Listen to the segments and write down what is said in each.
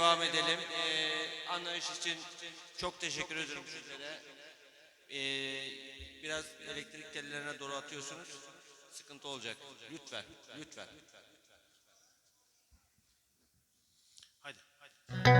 devam edelim. Ee, anlayış için çok teşekkür ediyorum sizlere. Ee, biraz elektrik tellerine doğru atıyorsunuz. Sıkıntı olacak. Lütfen, lütfen. lütfen. Hadi. Hadi.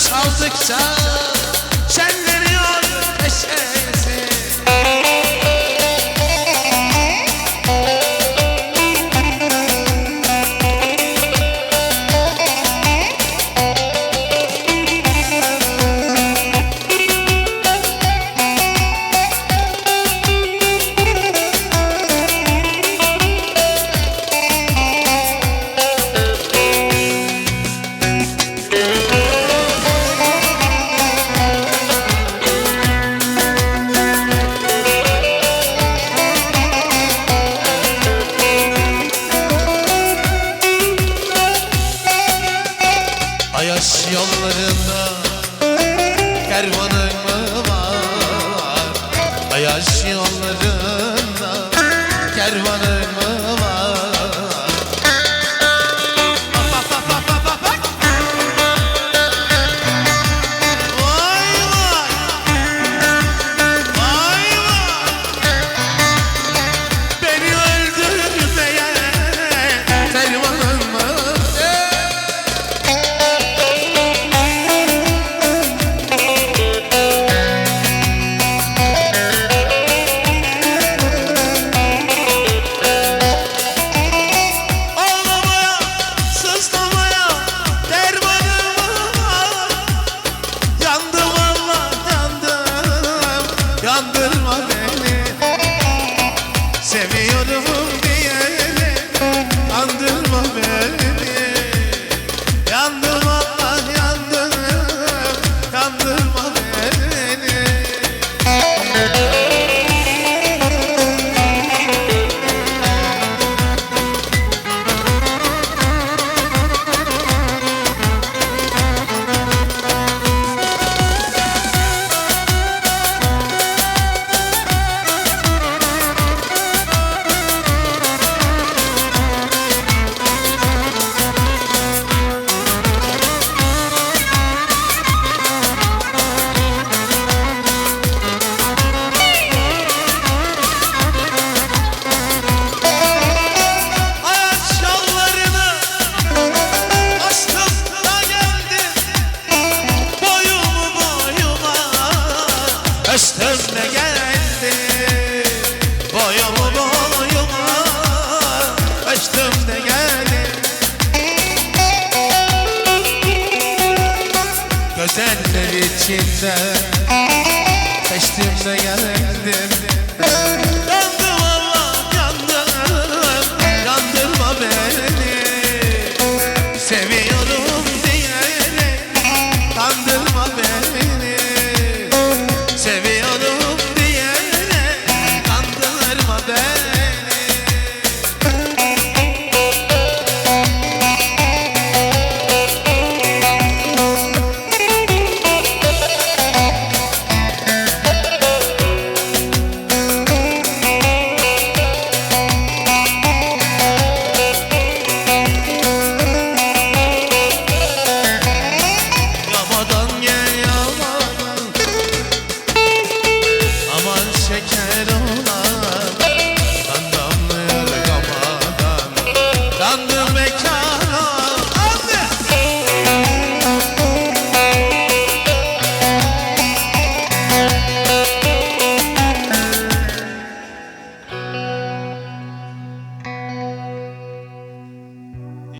saldıkça Sen veriyor neşe kervanı mı var? Ayaş yolları Seviyorum diyene Kandırma beni. İçinde Seçtim de geldim